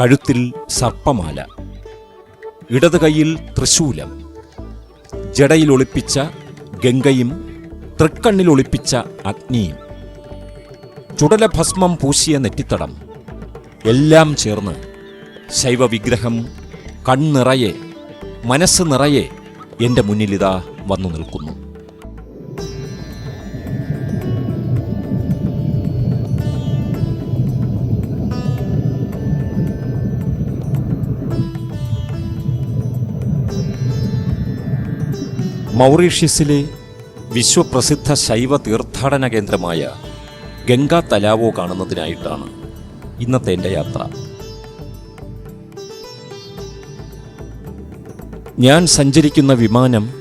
കഴുത്തിൽ സർപ്പമാല. ഇടത് കൈയിൽ തൃശൂലം. ജടയിൽ ഒളിപ്പിച്ച ഗംഗയും തൃക്കണ്ണിൽ ഒളിപ്പിച്ച അഗ്നിയും. ചുടലഭസ്മം പൂശിയ നെറ്റിത്തടം. എല്ലാം ചേർന്ന് ശൈവവിഗ്രഹം കണ്ണിറയെ മനസ്സ് നിറയെ എന്റെ മുന്നിലിതാ വന്നു നിൽക്കുന്നു. മൗറീഷ്യസിലെ വിശ്വപ്രസിദ്ധ ശൈവ തീർത്ഥാടന കേന്ദ്രമായ ഗംഗാ തലാവോ കാണുന്നതിനായിട്ടാണ് ഇന്നത്തെ എന്റെ യാത്ര. ഞാൻ സഞ്ചരിക്കുന്ന വിമാനം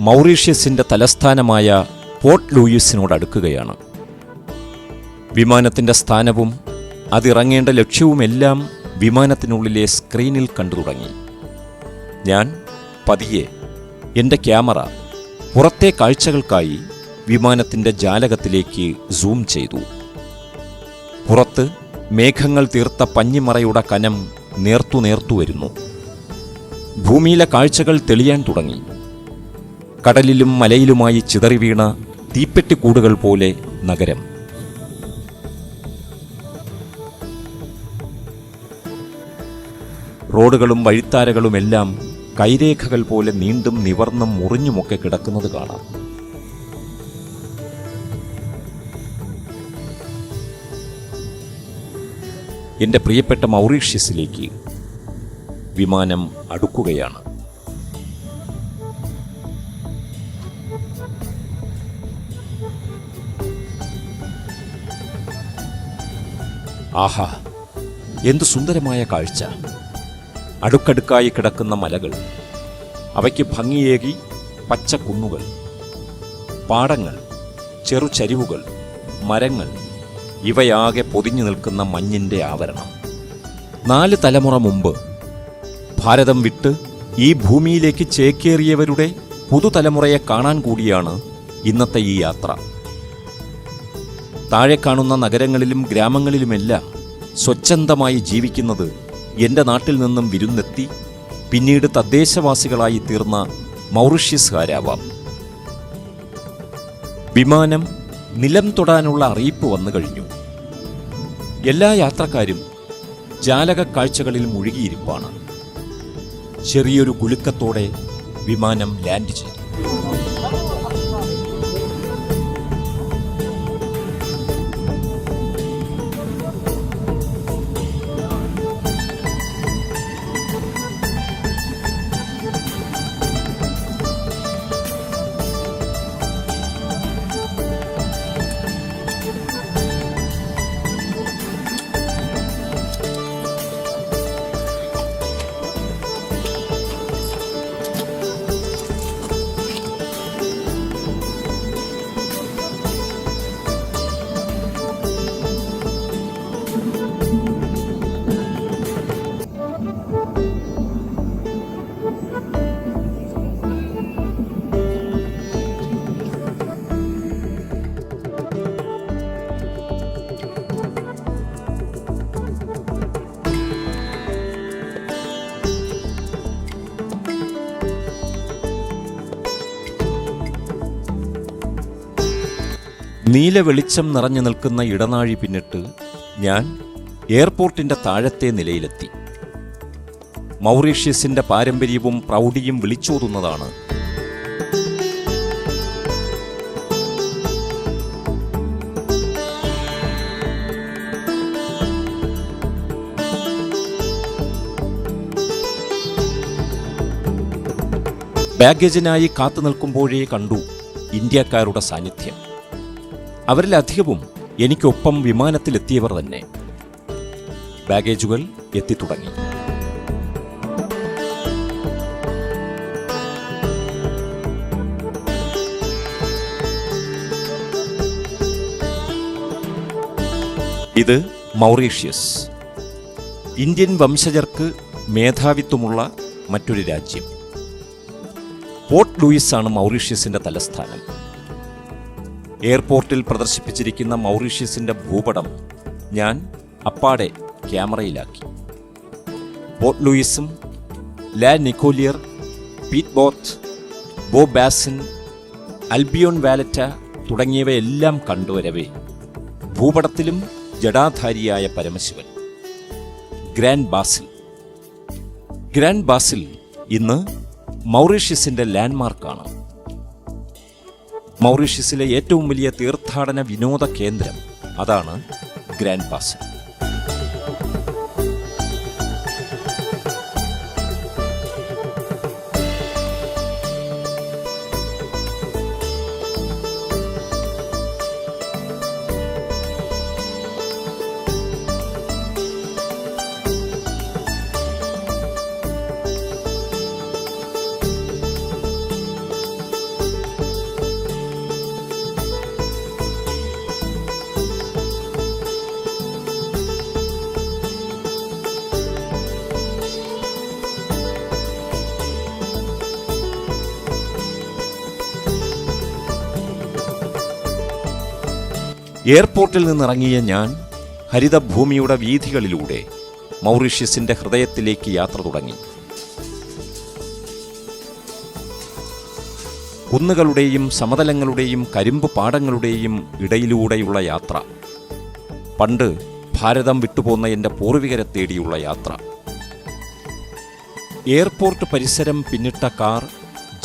മൗറീഷ്യസിന്റെ തലസ്ഥാനമായ പോർട്ട് ലൂയിസിനോട് അടുക്കുകയാണ്. വിമാനത്തിന്റെ സ്ഥാനവും അതിറങ്ങേണ്ട ലക്ഷ്യവുമെല്ലാം വിമാനത്തിനുള്ളിലെ സ്ക്രീനിൽ കണ്ടു തുടങ്ങി. ഞാൻ പതിയെ എന്റെ ക്യാമറ പുറത്തെ കാഴ്ചകൾക്കായി വിമാനത്തിന്റെ ജാലകത്തിലേക്ക് സൂം ചെയ്തു. പുറത്ത് മേഘങ്ങൾ തീർത്ത പഞ്ഞിമറയുടെ കനം നേർത്തു നേർത്തു വരുന്നു. ഭൂമിയിലെ കാഴ്ചകൾ തെളിയാൻ തുടങ്ങി. കടലിലും മലയിലുമായി ചിതറി വീണ തീപ്പെട്ടിക്കൂടുകൾ പോലെ നഗരം. റോഡുകളും വഴിത്താരകളുമെല്ലാം കൈരേഖകൾ പോലെ നീണ്ടും നിവർന്നും മുറിഞ്ഞുമൊക്കെ കിടക്കുന്നത് കാണാം. എന്റെ പ്രിയപ്പെട്ട മൗറീഷ്യസിലേക്ക് വിമാനം അടുക്കുകയാണ്. ആഹാ എന്തു സുന്ദരമായ കാഴ്ച. അടുക്കടുക്കായി കിടക്കുന്ന മലകൾ. അവയ്ക്ക് ഭംഗിയേകി പച്ച കുന്നുകൾ. പാടങ്ങൾ ചെറുചരിവുകൾ മരങ്ങൾ ഇവയാകെ പൊതിഞ്ഞു നിൽക്കുന്ന മഞ്ഞിന്റെ ആവരണം. നാല് തലമുറ മുമ്പ് ഭാരതം വിട്ട് ഈ ഭൂമിയിലേക്ക് ചേക്കേറിയവരുടെ പുതുതലമുറയെ കാണാൻ കൂടിയാണ് ഇന്നത്തെ ഈ യാത്ര. താഴെ കാണുന്ന നഗരങ്ങളിലും ഗ്രാമങ്ങളിലുമെല്ലാം സ്വച്ഛന്തമായി ജീവിക്കുന്നത് എന്റെ നാട്ടിൽ നിന്നും വിരുന്നെത്തി പിന്നീട് തദ്ദേശവാസികളായി തീർന്ന മൗറിഷ്യസ്കാരാവാം. വിമാനം നിലം തൊടാനുള്ള അറിയിപ്പ് വന്നു കഴിഞ്ഞു. എല്ലാ യാത്രക്കാരും ജാലക കാഴ്ചകളിൽ മുഴുകിയിരിപ്പാണ്. ചെറിയൊരു കുലുക്കത്തോടെ വിമാനം ലാൻഡ് ചെയ്തു. നീല വെളിച്ചം നിറഞ്ഞു നിൽക്കുന്ന ഇടനാഴി പിന്നിട്ട് ഞാൻ എയർപോർട്ടിന്റെ താഴത്തെ നിലയിലെത്തി. മൗറീഷ്യസിന്റെ പാരമ്പര്യവും പ്രൗഢിയും വിളിച്ചോതുന്നതാണ്. ബാഗേജിനായി കാത്തു നിൽക്കുമ്പോഴേ കണ്ടു ഇന്ത്യക്കാരുടെ സാന്നിധ്യം. അവരിലധികവും എനിക്കൊപ്പം വിമാനത്തിലെത്തിയവർ തന്നെ. ബാഗേജുകൾ എത്തിത്തുടങ്ങി. ഇത് മൗറീഷ്യസ്. ഇന്ത്യൻ വംശജർക്ക് മേധാവിത്വമുള്ള മറ്റൊരു രാജ്യം. പോർട്ട് ലൂയിസ് ആണ് മൗറീഷ്യസിന്റെ തലസ്ഥാനം. എയർപോർട്ടിൽ പ്രദർശിപ്പിച്ചിരിക്കുന്ന മൗറീഷ്യസിന്റെ ഭൂപടം ഞാൻ അപ്പാടെ ക്യാമറയിലാക്കി. ബോട്ട് ലൂയിസും ലാ നിക്കോലിയർ പീറ്റ് ബോത്ത് ബോ ബാസിൻ അൽബിയോൺ വാലറ്റ തുടങ്ങിയവയെല്ലാം കണ്ടുവരവേ. ഭൂപടത്തിലും ജടാധാരിയായ Paramashivan. Grand Bassin. Grand Bassin ഇന്ന് മൗറീഷ്യസിന്റെ ലാൻഡ്മാർക്കാണ്. മൗറീഷ്യസിലെ ഏറ്റവും വലിയ തീർത്ഥാടന വിനോദ കേന്ദ്രം അതാണ് ഗ്രാൻഡ് ബാസിൽ എയർപോർട്ടിൽ നിന്നിറങ്ങിയ ഞാൻ ഹരിതഭൂമിയുടെ വീഥികളിലൂടെ മൗറീഷ്യസിന്റെ ഹൃദയത്തിലേക്ക് യാത്ര തുടങ്ങി. കുന്നുകളുടെയും സമതലങ്ങളുടെയും കരിമ്പ് പാടങ്ങളുടെയും ഇടയിലൂടെയുള്ള യാത്ര. പണ്ട് ഭാരതം വിട്ടുപോന്ന എന്റെ പൂർവികരെ തേടിയുള്ള യാത്ര. എയർപോർട്ട് പരിസരം പിന്നിട്ട കാർ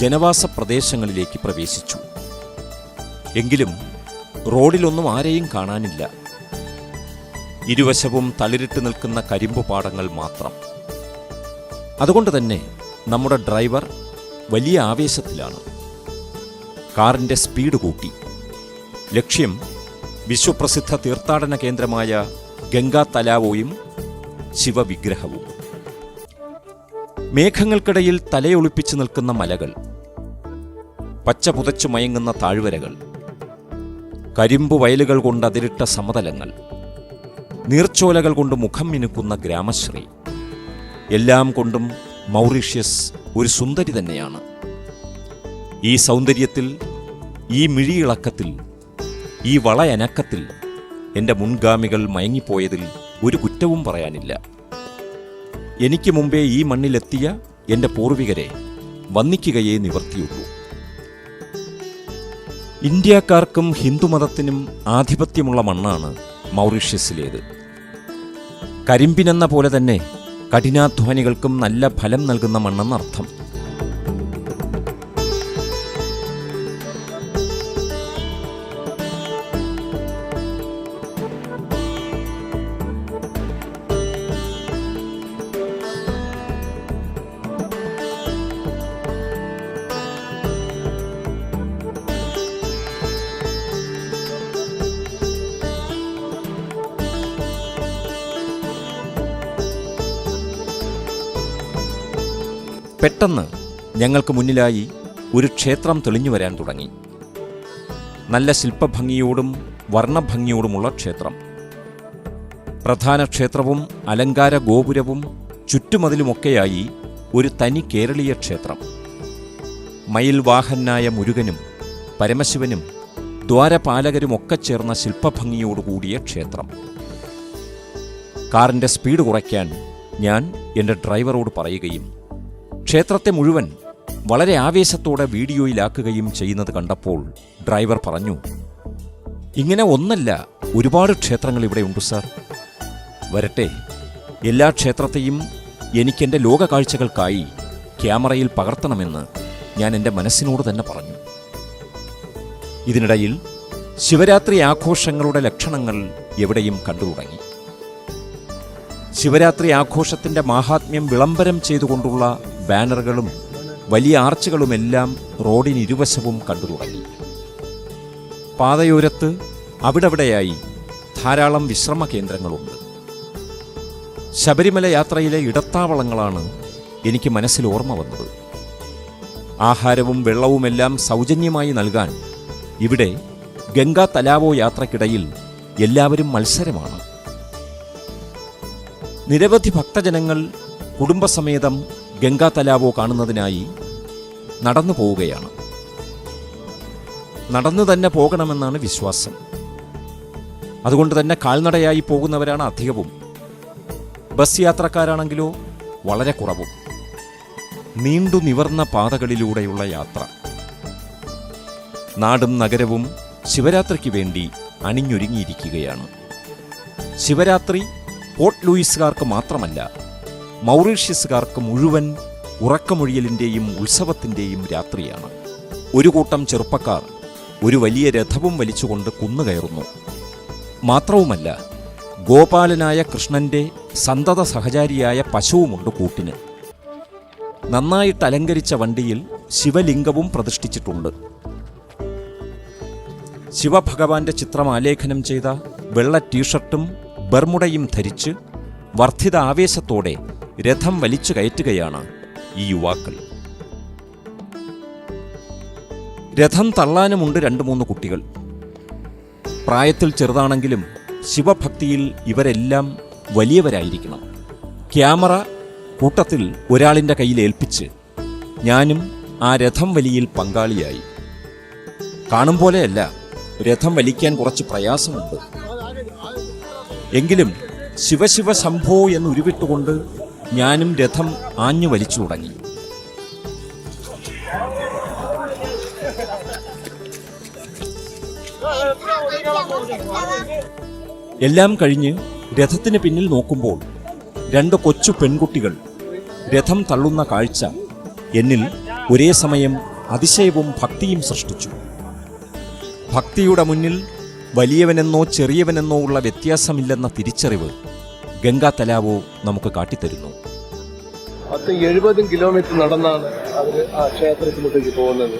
ജനവാസ പ്രദേശങ്ങളിലേക്ക് പ്രവേശിച്ചു. എങ്കിലും റോഡിലൊന്നും ആരെയും കാണാനില്ല. ഇരുവശവും തളിരിട്ട് നിൽക്കുന്ന കരിമ്പു പാടങ്ങൾ മാത്രം. അതുകൊണ്ട് തന്നെ നമ്മുടെ ഡ്രൈവർ വലിയ ആവേശത്തിലാണ്. കാറിന്റെ സ്പീഡ് കൂട്ടി. ലക്ഷ്യം വിശ്വപ്രസിദ്ധ തീർത്ഥാടന കേന്ദ്രമായ ഗംഗാ തലാവോയും ശിവവിഗ്രഹവും. മേഘങ്ങൾക്കിടയിൽ തലയൊളിപ്പിച്ചു നിൽക്കുന്ന മലകൾ പച്ച പുതച്ചു മയങ്ങുന്ന താഴ്വരകൾ കരിമ്പു വയലുകൾ കൊണ്ട് അതിരിട്ട സമതലങ്ങൾ നീർച്ചോലകൾ കൊണ്ട് മുഖം മിനുക്കുന്ന ഗ്രാമശ്രീ എല്ലാം കൊണ്ടും മൗറീഷ്യസ് ഒരു സുന്ദരി തന്നെയാണ്. ഈ സൗന്ദര്യത്തിൽ ഈ മിഴിയിളക്കത്തിൽ ഈ വളയനക്കത്തിൽ എന്റെ മുൻഗാമികൾ മയങ്ങിപ്പോയതിൽ ഒരു കുറ്റവും പറയാനില്ല. എനിക്ക് മുമ്പേ ഈ മണ്ണിലെത്തിയ എന്റെ പൂർവികരെ വന്ദിക്കുകയേ നിവർത്തിയുള്ളൂ. ഇന്ത്യക്കാർക്കും ഹിന്ദുമതത്തിനും ആധിപത്യമുള്ള മണ്ണാണ് മൗറീഷ്യസിലേത്. കരിമ്പിനെന്ന പോലെ തന്നെ കഠിനാധ്വാനികൾക്കും നല്ല ഫലം നൽകുന്ന മണ്ണെന്നർത്ഥം. പെട്ടെന്ന് ഞങ്ങൾക്ക് മുന്നിലായി ഒരു ക്ഷേത്രം തെളിഞ്ഞു വരാൻ തുടങ്ങി. നല്ല ശില്പഭംഗിയോടും വർണഭംഗിയോടുമുള്ള ക്ഷേത്രം. പ്രധാന ക്ഷേത്രവും അലങ്കാര ഗോപുരവും ചുറ്റുമതിലുമൊക്കെയായി ഒരു തനി കേരളീയ ക്ഷേത്രം. മയിൽവാഹനായ മുരുകനും പരമശിവനും ദ്വാരപാലകരുമൊക്കെ ചേർന്ന ശില്പഭംഗിയോടുകൂടിയ ക്ഷേത്രം. കാറിന്റെ സ്പീഡ് കുറയ്ക്കാൻ ഞാൻ എന്റെ ഡ്രൈവറോട് പറയുകയും ക്ഷേത്രത്തെ മുഴുവൻ വളരെ ആവേശത്തോടെ വീഡിയോയിലാക്കുകയും ചെയ്യുന്നത് കണ്ടപ്പോൾ ഡ്രൈവർ പറഞ്ഞു ഇങ്ങനെ ഒന്നല്ല ഒരുപാട് ക്ഷേത്രങ്ങൾ ഇവിടെ ഉണ്ട് സാർ. വരട്ടെ എല്ലാ ക്ഷേത്രത്തെയും എനിക്കെന്റെ ലോക കാഴ്ചകൾക്കായി ക്യാമറയിൽ പകർത്തണമെന്ന് ഞാൻ എന്റെ മനസ്സിനോട് തന്നെ പറഞ്ഞു. ഇതിനിടയിൽ ശിവരാത്രി ആഘോഷങ്ങളുടെ ലക്ഷണങ്ങൾ എവിടെയും കണ്ടു തുടങ്ങി. ശിവരാത്രി ആഘോഷത്തിന്റെ മാഹാത്മ്യം വിളംബരം ചെയ്തുകൊണ്ടുള്ള ബാനറുകളും വലിയ ആർച്ചുകളുമെല്ലാം റോഡിനിരുവശവും കണ്ടു തുടങ്ങി. പാതയോരത്ത് അവിടെവിടെയായി ധാരാളം വിശ്രമ കേന്ദ്രങ്ങളുണ്ട് ശബരിമല യാത്രയിലെ ഇടത്താവളങ്ങളാണ് എനിക്ക് മനസ്സിൽ ഓർമ്മ വന്നത്. ആഹാരവും വെള്ളവുമെല്ലാം സൗജന്യമായി നൽകാൻ ഇവിടെ ഗംഗാ തലാവോ യാത്രക്കിടയിൽ എല്ലാവരും മത്സരമാണ്. നിരവധി ഭക്തജനങ്ങൾ കുടുംബസമേതം ഗംഗാ തലാവോ കാണുന്നതിനായി നടന്നു പോവുകയാണ്. നടന്നു തന്നെ പോകണമെന്നാണ് വിശ്വാസം. അതുകൊണ്ട് തന്നെ കാൽനടയായി പോകുന്നവരാണ് അധികവും. ബസ് യാത്രക്കാരാണെങ്കിലോ വളരെ കുറവും. നീണ്ടു നിവർന്ന പാതകളിലൂടെയുള്ള യാത്ര. നാടും നഗരവും ശിവരാത്രിക്ക് വേണ്ടി അണിഞ്ഞൊരുങ്ങിയിരിക്കുകയാണ്. ശിവരാത്രി പോർട്ട് ലൂയിസുകാർക്ക് മാത്രമല്ല മൗറീഷ്യസുകാർക്ക് മുഴുവൻ ഉറക്കമൊഴിയലിന്റെയും ഉത്സവത്തിന്റെയും രാത്രിയാണ്. ഒരു കൂട്ടം ചെറുപ്പക്കാർ ഒരു വലിയ രഥവും വലിച്ചുകൊണ്ട് കുന്നുകയറുന്നു. മാത്രവുമല്ല ഗോപാലനായ കൃഷ്ണന്റെ സന്തത സഹചാരിയായ പശുവുമുണ്ട് കൂട്ടിന്. നന്നായിട്ട് അലങ്കരിച്ച വണ്ടിയിൽ ശിവലിംഗവും പ്രതിഷ്ഠിച്ചിട്ടുണ്ട്. ശിവഭഗവാന്റെ ചിത്രം ആലേഖനം ചെയ്ത വെള്ള ടീഷർട്ടും ബർമുടയും ധരിച്ച് വർദ്ധിത ആവേശത്തോടെ രഥം വലിച്ചു കയറ്റുകയാണ് ഈ യുവാക്കൾ. രഥം തള്ളാനുമുണ്ട് രണ്ട് മൂന്ന് കുട്ടികൾ. പ്രായത്തിൽ ചെറുതാണെങ്കിലും ശിവഭക്തിയിൽ ഇവരെല്ലാം വലിയവരായിരിക്കണം. ക്യാമറ കൂട്ടത്തിൽ ഒരാളിന്റെ കയ്യിൽ ഏൽപ്പിച്ച് ഞാനും ആ രഥം വലിയിൽ പങ്കാളിയായി. കാണും പോലെയല്ല രഥം വലിക്കാൻ കുറച്ച് പ്രയാസമുണ്ട്. എങ്കിലും ശിവശിവ സംഭോ എന്ന് ഉരുവിട്ടുകൊണ്ട് ഞാനും രഥം ആഞ്ഞു വലിച്ചു തുടങ്ങി. എല്ലാം കഴിഞ്ഞ് രഥത്തിന് പിന്നിൽ നോക്കുമ്പോൾ രണ്ട് കൊച്ചു പെൺകുട്ടികൾ രഥം തള്ളുന്ന കാഴ്ച എന്നിൽ ഒരേ സമയം അതിശയവും ഭക്തിയും സൃഷ്ടിച്ചു. ഭക്തിയുടെ മുന്നിൽ വലിയവനെന്നോ ചെറിയവനെന്നോ ഉള്ള വ്യത്യാസമില്ലെന്ന തിരിച്ചറിവ് ഗംഗാ തലാവോ നമുക്ക് കാട്ടിത്തരുന്നു. പത്ത് എഴുപതും കിലോമീറ്റർ നടന്നാണ് അവർ ആ ക്ഷേത്രത്തിലോട്ടേക്ക് പോകുന്നത്.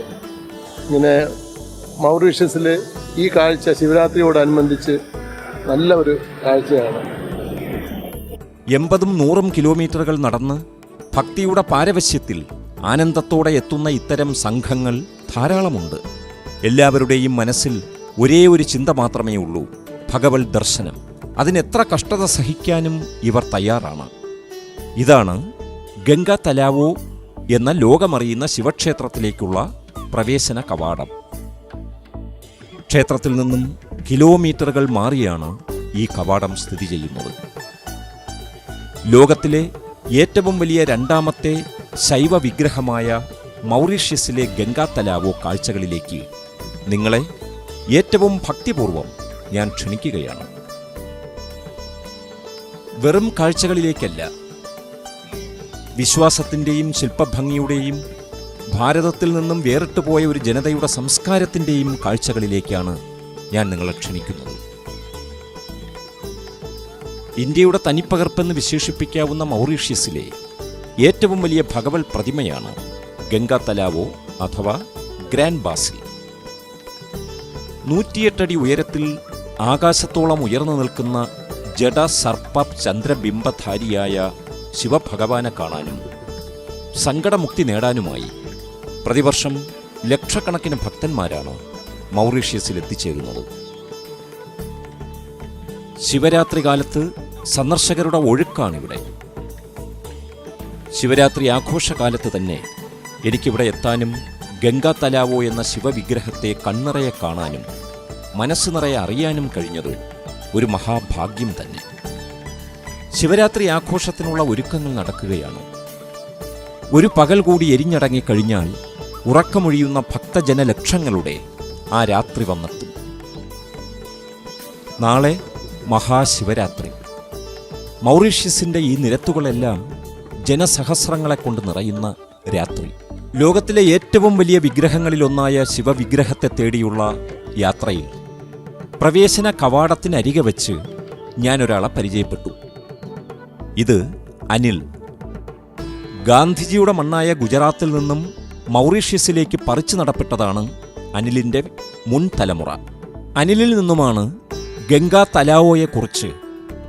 ഇങ്ങനെ മൗറീഷ്യസിൽ ഈ കാഴ്ച ശിവരാത്രിയോടനുബന്ധിച്ച് നല്ല ഒരു കാഴ്ചയാണ്. എൺപതും നൂറും കിലോമീറ്ററുകൾ നടന്ന് ഭക്തിയുടെ പാരവശ്യത്തിൽ ആനന്ദത്തോടെ എത്തുന്ന ഇത്തരം സംഘങ്ങൾ ധാരാളമുണ്ട്. എല്ലാവരുടെയും മനസ്സിൽ ഒരേ ഒരു ചിന്ത മാത്രമേ ഉള്ളൂ ഭഗവത് ദർശനം. അതിനെത്ര കഷ്ടത സഹിക്കാനും ഇവർ തയ്യാറാണ്. ഇതാണ് ഗംഗ തലാവോ എന്ന ലോകമറിയുന്ന ശിവക്ഷേത്രത്തിലേക്കുള്ള പ്രവേശന കവാടം. ക്ഷേത്രത്തിൽ നിന്നും കിലോമീറ്ററുകൾ മാറിയാണ് ഈ കവാടം സ്ഥിതി ചെയ്യുന്നത്. ലോകത്തിലെ ഏറ്റവും വലിയ രണ്ടാമത്തെ ശൈവ വിഗ്രഹമായ മൗറീഷ്യസിലെ ഗംഗാ തലാവോ കാഴ്ചകളിലേക്ക് നിങ്ങളെ ഏറ്റവും ഭക്തിപൂർവം ഞാൻ ക്ഷണിക്കുകയാണ്. വെറും കാഴ്ചകളിലേക്കല്ല വിശ്വാസത്തിന്റെയും ശില്പഭംഗിയുടെയും ഭാരതത്തിൽ നിന്നും വേറിട്ട് പോയ ഒരു ജനതയുടെ സംസ്കാരത്തിന്റെയും കാഴ്ചകളിലേക്കാണ് ഞാൻ നിങ്ങളെ ക്ഷണിക്കുന്നത്. ഇന്ത്യയുടെ തനിപ്പകർപ്പെന്ന് വിശേഷിപ്പിക്കാവുന്ന മൗറീഷ്യസിലെ ഏറ്റവും വലിയ ഭഗവത് പ്രതിമയാണ് ഗംഗാ തലാവോ അഥവാ ഗ്രാൻഡ് ബാസിൽ. നൂറ്റിയെട്ടടി ഉയരത്തിൽ ആകാശത്തോളം ഉയർന്നു നിൽക്കുന്ന ജഡ സർപ്പ ചന്ദ്രബിംബധാരിയായ ശിവഭഗവാനെ കാണാനും സങ്കടമുക്തി നേടാനുമായി പ്രതിവർഷം ലക്ഷക്കണക്കിന് ഭക്തന്മാരാണ് മൗറീഷ്യസിൽ എത്തിച്ചേരുന്നത് ശിവരാത്രി കാലത്ത് സന്ദർശകരുടെ ഒഴുക്കാണിവിടെ. ശിവരാത്രി ആഘോഷകാലത്ത് തന്നെ എനിക്കിവിടെ എത്താനും ഗംഗാ തലാവോ എന്ന ശിവവിഗ്രഹത്തെ കണ്ണിറയെ കാണാനും മനസ്സ് നിറയെ അറിയാനും കഴിഞ്ഞത് ഒരു മഹാഭാഗ്യം തന്നെ. ശിവരാത്രി ആഘോഷത്തിനുള്ള ഒരുക്കങ്ങൾ നടക്കുകയാണ്. ഒരു പകൽ കൂടി എരിഞ്ഞടങ്ങിക്കഴിഞ്ഞാൽ ഉറക്കമൊഴിയുന്ന ഭക്തജനലക്ഷങ്ങളുടെ ആ രാത്രി വന്നെത്തും. നാളെ മഹാശിവരാത്രി. മൗറീഷ്യസിന്റെ ഈ നിരത്തുകളെല്ലാം ജനസഹസ്രങ്ങളെ കൊണ്ട് നിറയുന്ന രാത്രി. ലോകത്തിലെ ഏറ്റവും വലിയ വിഗ്രഹങ്ങളിലൊന്നായ ശിവവിഗ്രഹത്തെ തേടിയുള്ള യാത്രയിൽ പ്രവേശന കവാടത്തിനരികെ വെച്ച് ഞാനൊരാളെ പരിചയപ്പെട്ടു. ഇത് അനിൽ. ഗാന്ധിജിയുടെ മണ്ണായ ഗുജറാത്തിൽ നിന്നും മൗറീഷ്യസിലേക്ക് പറിച്ചു നടപ്പെട്ടതാണ് അനിലിന്റെ മുൻ തലമുറ. അനിലിൽ നിന്നുമാണ് ഗംഗാ തലാവോയെക്കുറിച്ച്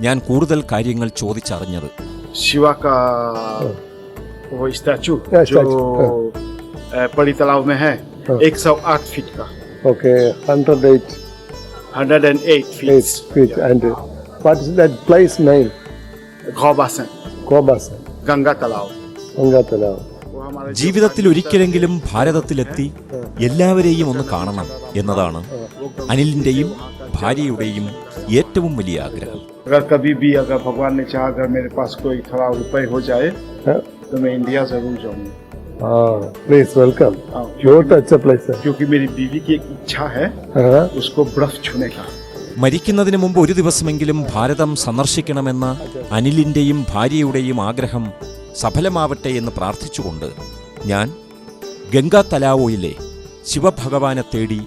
ഞാൻ കൂടുതൽ കാര്യങ്ങൾ ചോദിച്ചറിഞ്ഞത്. ശിവ वो स्टैचू हाँ, जो statue, अ, पड़ी तालाब में है हाँ। 108 फीट का okay hundred eight 108 feet eight feet and what is that place name घोबासन കോബാസൻ Ganga तालाब ഗംഗാത്തലാവ് वो हमारे जो ജീവിതത്തിൽ ഒരിക്കലെങ്കിലും ഭാരതത്തിലെത്തി എല്ലാവരെയും ഒന്ന് കാണണം എന്നതാണ് അനിലിൻ്റെയും ഭാര്യയുടെയും ഏറ്റവും വലിയ ആഗ്രഹം अगर कभी भी अगर भगवान ने चाहा अगर मेरे पास कोई थोड़ा रुपए हो जाए Huh? तो मैं इंडिया जरूर जाऊंगा Ah, please welcome. हाँ, You want to touch a place, sir? क्योंकि मेरी बीवी की एक इच्छा है Uh-huh. उसको बर्फ छूने का മരിക്കുന്നതിന് മുമ്പ് ഒരു ദിവസമെങ്കിലും ഭാരതം സന്ദർശിക്കണമെന്ന അനിലിന്റെയും ഭാര്യയുടെയും ആഗ്രഹം സഫലമാവട്ടെ എന്ന് പ്രാർത്ഥിച്ചുകൊണ്ട് ഞാൻ ഗംഗാ തലാവോയിലെ ശിവഭഗവാനെ തേടി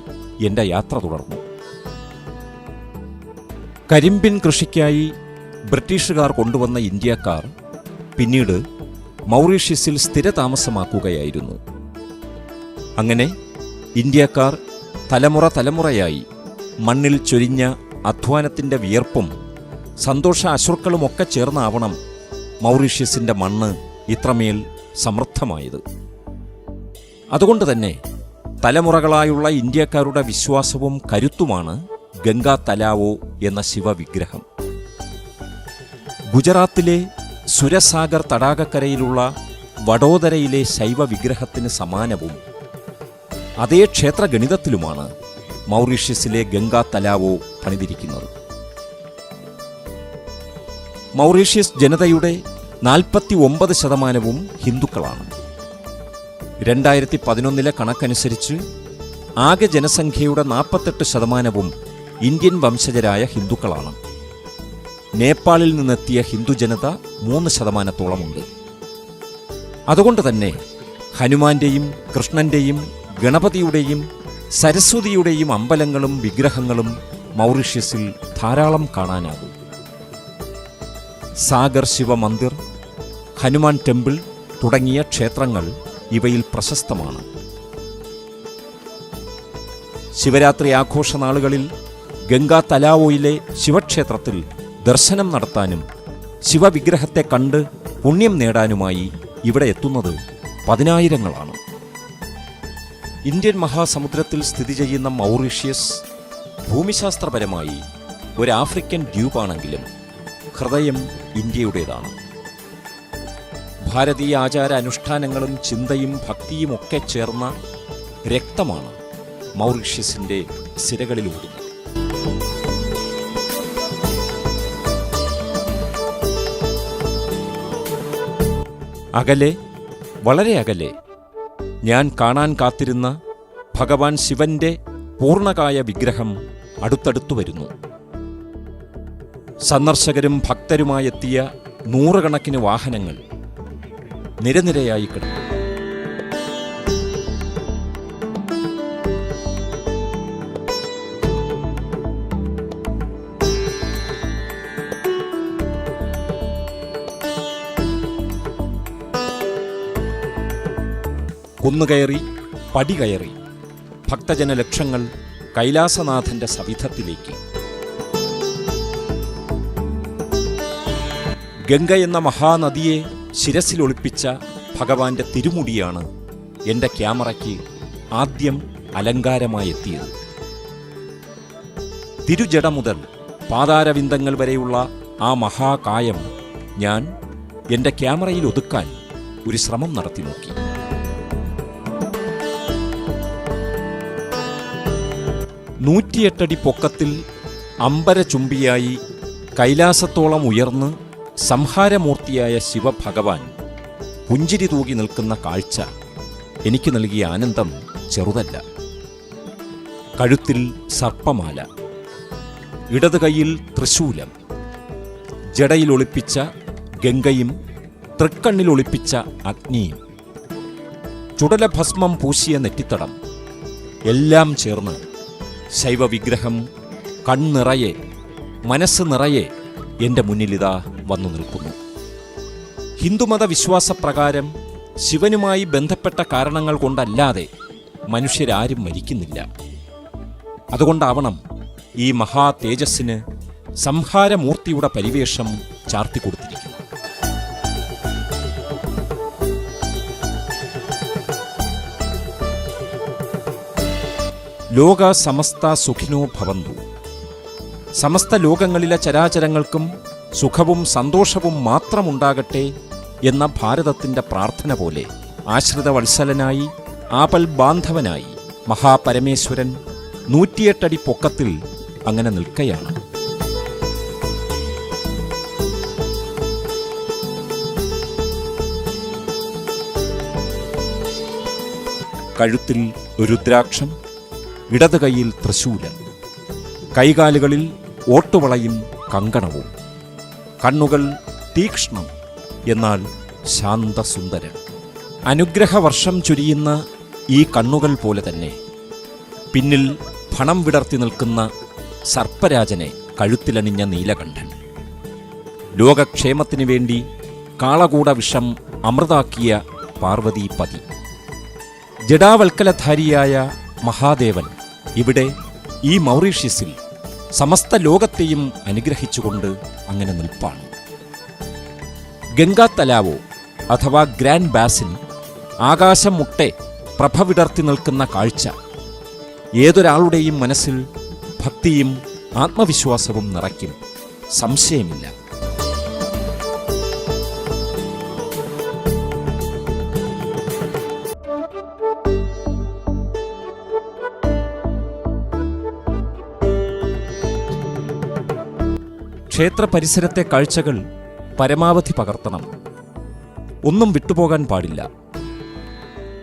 എന്റെ യാത്ര തുടർന്നു കരിമ്പിൻ കൃഷിക്കായി ബ്രിട്ടീഷുകാർ കൊണ്ടുവന്ന ഇന്ത്യക്കാർ പിന്നീട് മൗറീഷ്യസിൽ സ്ഥിരതാമസമാക്കുകയായിരുന്നു. അങ്ങനെ ഇന്ത്യക്കാർ തലമുറ തലമുറയായി മണ്ണിൽ ചൊരിഞ്ഞ അധ്വാനത്തിന്റെ വിയർപ്പും സന്തോഷ അശ്രുക്കളുമൊക്കെ ചേർന്നാവണം മൗറീഷ്യസിന്റെ മണ്ണ് ഇത്രമേൽ സമൃദ്ധമായത്. അതുകൊണ്ട് തന്നെ തലമുറകളായുള്ള ഇന്ത്യക്കാരുടെ വിശ്വാസവും കരുത്തുമാണ് ഗംഗാ തലാവോ എന്ന ശിവവിഗ്രഹം. ഗുജറാത്തിലെ സുരസാഗർ തടാകക്കരയിലുള്ള വഡോദരയിലെ ശൈവ വിഗ്രഹത്തിന് സമാനവും. അതേ ക്ഷേത്ര ഗണിതത്തിലുമാണ് മൗറീഷ്യസിലെ ഗംഗാ തലാവോ പണിതിരിക്കുന്നത്. മൗറീഷ്യസ് ജനതയുടെ നാൽപ്പത്തി ഒമ്പത് ശതമാനവും ഹിന്ദുക്കളാണ്. രണ്ടായിരത്തി പതിനൊന്നിലെ കണക്കനുസരിച്ച് ആകെ ജനസംഖ്യയുടെ നാൽപ്പത്തെട്ട് ശതമാനവും ഇന്ത്യൻ വംശജരായ ഹിന്ദുക്കളാണ്. നേപ്പാളിൽ നിന്നെത്തിയ ഹിന്ദു ജനത മൂന്ന് ശതമാനത്തോളമുണ്ട്. അതുകൊണ്ട് തന്നെ ഹനുമാന്റെയും കൃഷ്ണന്റെയും ഗണപതിയുടെയും സരസ്വതിയുടെയും അമ്പലങ്ങളും വിഗ്രഹങ്ങളും മൗറീഷ്യസിൽ ധാരാളം കാണാനാകും. സാഗർ ശിവ മന്ദിർ ഹനുമാൻ ടെമ്പിൾ തുടങ്ങിയ ക്ഷേത്രങ്ങൾ ഇവയിൽ പ്രശസ്തമാണ്. ശിവരാത്രി ആഘോഷ നാളുകളിൽ ഗംഗാ തലാവോയിലെ ശിവക്ഷേത്രത്തിൽ ദർശനം നടത്താനും ശിവവിഗ്രഹത്തെ കണ്ട് പുണ്യം നേടാനുമായി ഇവിടെ എത്തുന്നത് പതിനായിരങ്ങളാണ്. ഇന്ത്യൻ മഹാസമുദ്രത്തിൽ സ്ഥിതി ചെയ്യുന്ന മൗറീഷ്യസ് ഭൂമിശാസ്ത്രപരമായി ഒരു ആഫ്രിക്കൻ ദ്വീപാണെങ്കിലും ഹൃദയം ഇന്ത്യയുടേതാണ്. ഭാരതീയ ആചാര അനുഷ്ഠാനങ്ങളും ചിന്തയും ഭക്തിയും ഒക്കെ ചേർന്ന രക്തമാണ് മൗറീഷ്യസിന്റെ സിരകളിലൂടുന്നത് അകലെ വളരെ അകലെ. ഞാൻ കാണാൻ കാത്തിരുന്ന ഭഗവാൻ ശിവന്റെ പൂർണകായ വിഗ്രഹം അടുത്തടുത്തു വരുന്നു. സന്ദർശകരും ഭക്തരുമായെത്തിയ നൂറുകണക്കിന് വാഹനങ്ങൾ നിരനിരയായി കിടന്നു കുന്നുകയറി പടി കയറി. ഭക്തജന ലക്ഷങ്ങൾ കൈലാസനാഥന്റെ സവിധത്തിലേക്ക്. ഗംഗ എന്ന മഹാനദിയെ ശിരസിൽ ഒളിപ്പിച്ച ഭഗവാന്റെ തിരുമുടിയാണ് എന്റെ ക്യാമറയ്ക്ക് ആദ്യം അലങ്കാരമായി എത്തിയത് തിരുജട മുതൽ പാതാരവിന്ദങ്ങൾ വരെയുള്ള ആ മഹാകായം ഞാൻ എന്റെ ക്യാമറയിൽ ഒതുക്കാൻ ഒരു ശ്രമം നടത്തി നോക്കി നൂറ്റിയെട്ടടി പൊക്കത്തിൽ അമ്പരചുംബിയായി കൈലാസത്തോളം ഉയർന്ന് സംഹാരമൂർത്തിയായ ശിവഭഗവാൻ പുഞ്ചിരി തൂകി നിൽക്കുന്ന കാഴ്ച എനിക്ക് നൽകിയ ആനന്ദം ചെറുതല്ല. കഴുത്തിൽ സർപ്പമാല ഇടത് കൈയിൽ തൃശൂലം ജടയിൽ ഒളിപ്പിച്ച ഗംഗയും തൃക്കണ്ണിൽ ഒളിപ്പിച്ച അഗ്നിയും ചുടലഭസ്മം പൂശിയ നെറ്റിത്തടം എല്ലാം ചേർന്ന് ശൈവവിഗ്രഹം കൺനിറയെ മനസ്സ് നിറയെ എന്റെ മുന്നിലിതാ വന്നു നിൽക്കുന്നു. ഹിന്ദുമത വിശ്വാസപ്രകാരം ശിവനുമായി ബന്ധപ്പെട്ട കാരണങ്ങൾ കൊണ്ടല്ലാതെ മനുഷ്യരാരും മരിക്കുന്നില്ല. അതുകൊണ്ടാവണം ഈ മഹാ തേജസ്സിന് സംഹാരമൂർത്തിയുടെ പരിവേഷം ചാർത്തിക്കൊടുത്തിരിക്കുന്നത്. ലോക സമസ്ത സുഖിനോ ഭവന്തു. സമസ്ത ലോകങ്ങളിലെ ചരാചരങ്ങൾക്കും സുഖവും സന്തോഷവും മാത്രമുണ്ടാകട്ടെ എന്ന ഭാരതത്തിന്റെ പ്രാർത്ഥന പോലെ ആശ്രിതവത്സലനായി ആപൽ ബാന്ധവനായി മഹാപരമേശ്വരൻ നൂറ്റിയെട്ടടി പൊക്കത്തിൽ അങ്ങനെ നിൽക്കയാണ്. കഴുത്തിൽ രുദ്രാക്ഷം ഇടത് കൈയിൽ തൃശൂലൻ കൈകാലുകളിൽ ഓട്ടുവളയും കങ്കണവും കണ്ണുകൾ തീക്ഷ്ണം എന്നാൽ ശാന്തസുന്ദരൻ. അനുഗ്രഹവർഷം ചൊരിയുന്ന ഈ കണ്ണുകൾ പോലെ തന്നെ പിന്നിൽ ഫണം വിടർത്തി നിൽക്കുന്ന സർപ്പരാജനെ കഴുത്തിലണിഞ്ഞ നീലകണ്ഠൻ. ലോകക്ഷേമത്തിനു വേണ്ടി കാളകൂട വിഷം അമൃതാക്കിയ പാർവതീപതി. ജഡാവൽക്കലധാരിയായ മഹാദേവൻ ഇവിടെ ഈ മൗറീഷ്യസിൽ സമസ്ത ലോകത്തെയും അനുഗ്രഹിച്ചുകൊണ്ട് അങ്ങനെ നിൽപ്പാണ്. ഗംഗാ തലാവോ അഥവാ ഗ്രാൻഡ് ബാസിൻ ആകാശം മുട്ടെ പ്രഭ വിടർത്തി നിൽക്കുന്ന കാഴ്ച ഏതൊരാളുടെയും മനസ്സിൽ ഭക്തിയും ആത്മവിശ്വാസവും നിറയ്ക്കും. സംശയമില്ല. ക്ഷേത്ര പരിസരത്തെ കാഴ്ചകൾ പരമാവധി പകർത്തണം. ഒന്നും വിട്ടുപോകാൻ പാടില്ല.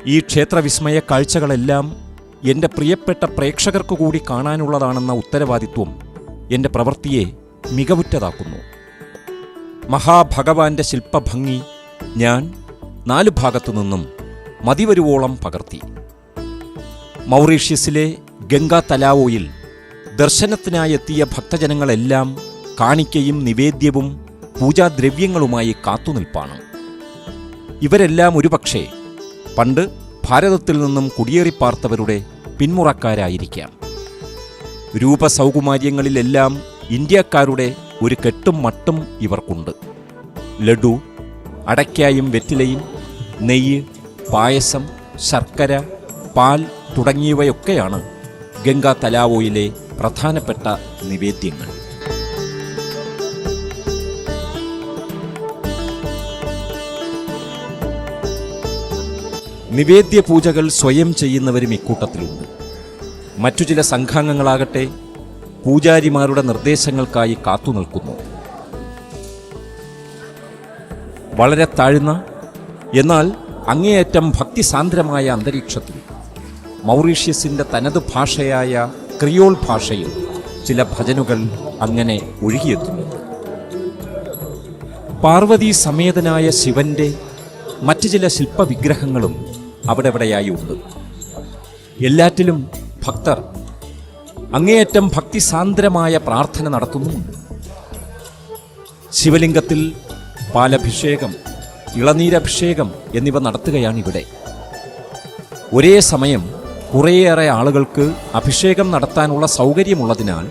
ഈ ക്ഷേത്രവിസ്മയ കാഴ്ചകളെല്ലാം എന്റെ പ്രിയപ്പെട്ട പ്രേക്ഷകർക്കു കൂടി കാണാനുള്ളതാണെന്ന ഉത്തരവാദിത്വം എന്റെ പ്രവൃത്തിയെ മികവുറ്റതാക്കുന്നു. മഹാഭഗവാന്റെ ശില്പഭംഗി ഞാൻ നാലു ഭാഗത്തു നിന്നും മതിവരുവോളം പകർത്തി. മൗറീഷ്യസിലെ ഗംഗാ തലാവോയിൽ ദർശനത്തിനായെത്തിയ ഭക്തജനങ്ങളെല്ലാം കാണിക്കയും നിവേദ്യവും പൂജാദ്രവ്യങ്ങളുമായി കാത്തുനിൽപ്പാണ്. ഇവരെല്ലാം ഒരുപക്ഷേ പണ്ട് ഭാരതത്തിൽ നിന്നും കുടിയേറിപ്പാർത്തവരുടെ പിന്മുറക്കാരായിരിക്കാം. രൂപസൗകുമാര്യങ്ങളിലെല്ലാം ഇന്ത്യക്കാരുടെ ഒരു കെട്ടും മട്ടും ഇവർക്കുണ്ട്. ലഡു അടയ്ക്കായും വെറ്റിലയും നെയ്യ് പായസം ശർക്കര പാൽ തുടങ്ങിയവയൊക്കെയാണ് ഗംഗാ തലാവോയിലെ പ്രധാനപ്പെട്ട നിവേദ്യങ്ങൾ. നിവേദ്യ പൂജകൾ സ്വയം ചെയ്യുന്നവരും ഇക്കൂട്ടത്തിലുണ്ട്. മറ്റു ചില സംഘാംഗങ്ങളാകട്ടെ പൂജാരിമാരുടെ നിർദ്ദേശങ്ങൾക്കായി കാത്തുനിൽക്കുന്നു വളരെ താഴ്ന്ന എന്നാൽ അങ്ങേയറ്റം ഭക്തിസാന്ദ്രമായ അന്തരീക്ഷത്തിൽ മൗറീഷ്യസിന്റെ തനത് ഭാഷയായ ക്രിയോൾ ഭാഷയിൽ ചില ഭജനുകൾ അങ്ങനെ ഒഴുകിയെത്തുന്നു. പാർവതി സമേതനായ ശിവന്റെ മറ്റു ചില ശില്പവിഗ്രഹങ്ങളും അവിടെ ഇവിടെയായി ഉണ്ട് എല്ലാറ്റിലും ഭക്തർ അങ്ങേയറ്റം ഭക്തിസാന്ദ്രമായ പ്രാർത്ഥന നടത്തുന്നുമുണ്ട്. ശിവലിംഗത്തിൽ പാലഭിഷേകം ഇളനീരഭിഷേകം എന്നിവ നടത്തുകയാണിവിടെ. ഒരേ സമയം കുറേയേറെ ആളുകൾക്ക് അഭിഷേകം നടത്താനുള്ള സൗകര്യമുള്ളതിനാൽ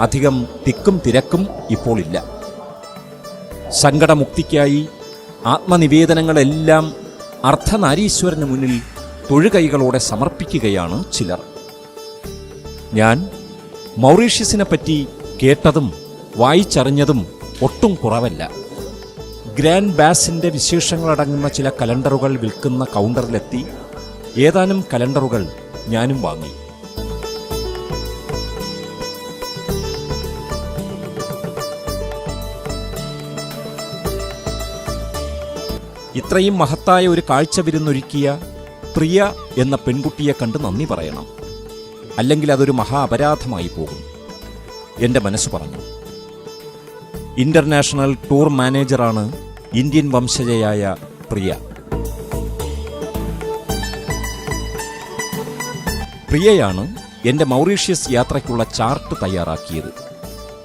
അധികം തിക്കും തിരക്കും ഇപ്പോൾ ഇല്ല. സങ്കടമുക്തിക്കായി ആത്മനിവേദനങ്ങളെല്ലാം അർദ്ധനാരീശ്വരന് മുന്നിൽ തൊഴുകൈകളോടെ സമർപ്പിക്കുകയാണ് ചിലർ. ഞാൻ മൗറീഷ്യസിനെ പറ്റി കേട്ടതും വായിച്ചറിഞ്ഞതും ഒട്ടും കുറവല്ല. ഗ്രാൻഡ് ബാസിന്റെ വിശേഷങ്ങളടങ്ങുന്ന ചില കലണ്ടറുകൾ വിൽക്കുന്ന കൗണ്ടറിലെത്തി ഏതാനും കലണ്ടറുകൾ ഞാനും വാങ്ങി. ഇത്രയും മഹത്തായ ഒരു കാഴ്ച വിരുന്നൊരുക്കിയ പ്രിയ എന്ന പെൺകുട്ടിയെ കണ്ട് നന്ദി പറയണം. അല്ലെങ്കിൽ അതൊരു മഹാ അപരാധമായി പോകും. എന്റെ മനസ്സ് പറഞ്ഞു. ഇന്റർനാഷണൽ ടൂർ മാനേജറാണ് ഇന്ത്യൻ വംശജയായ പ്രിയ. പ്രിയയാണ് എന്റെ മൗറീഷ്യസ് യാത്രയ്ക്കുള്ള ചാർട്ട് തയ്യാറാക്കിയത്.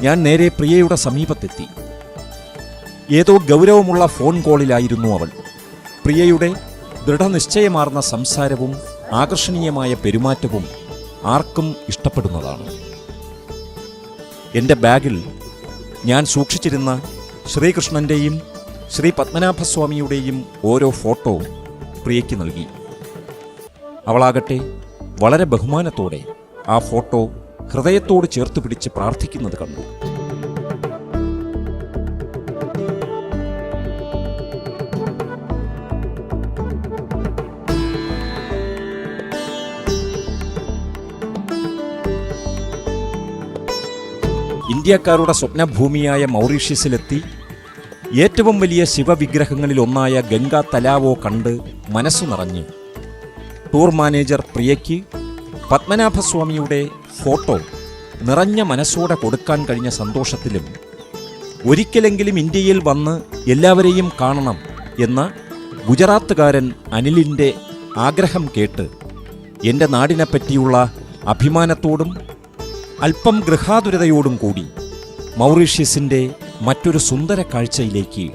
ഞാൻ നേരെ പ്രിയയുടെ സമീപത്തെത്തി. ഏതോ ഗൗരവമുള്ള ഫോൺ കോളിലായിരുന്നു അവൾ. പ്രിയയുടെ ദൃഢനിശ്ചയമാർന്ന സംസാരവും ആകർഷണീയമായ പെരുമാറ്റവും ആർക്കും ഇഷ്ടപ്പെടുന്നതാണ്. എന്റെ ബാഗിൽ ഞാൻ സൂക്ഷിച്ചിരുന്ന ശ്രീകൃഷ്ണന്റെയും ശ്രീ പത്മനാഭസ്വാമിയുടെയും ഓരോ ഫോട്ടോ പ്രിയയ്ക്ക് നൽകി. അവളാകട്ടെ വളരെ ബഹുമാനത്തോടെ ആ ഫോട്ടോ ഹൃദയത്തോട് ചേർത്ത് പിടിച്ച് പ്രാർത്ഥിക്കുന്നത് കണ്ടു. ഇന്ത്യക്കാരുടെ സ്വപ്നഭൂമിയായ മൗറീഷ്യസിലെത്തി ഏറ്റവും വലിയ ശിവവിഗ്രഹങ്ങളിലൊന്നായ ഗംഗാ തലാവോ കണ്ട് മനസ്സു നിറഞ്ഞ്. ടൂർ മാനേജർ പ്രിയയ്ക്ക് പത്മനാഭസ്വാമിയുടെ ഫോട്ടോ നിറഞ്ഞ മനസ്സോടെ കൊടുക്കാൻ കഴിഞ്ഞ സന്തോഷത്തിലും ഒരിക്കലെങ്കിലും ഇന്ത്യയിൽ വന്ന് എല്ലാവരെയും കാണണം എന്ന ഗുജറാത്തുകാരൻ അനിലിന്റെ ആഗ്രഹം കേട്ട് എന്റെ നാടിനെപ്പറ്റിയുള്ള അഭിമാനത്തോടും അല്പം ഗൃഹാതുരതയോടും കൂടി മൗറീഷ്യസിന്റെ മറ്റൊരു സുന്ദര കാഴ്ചയിലേക്ക്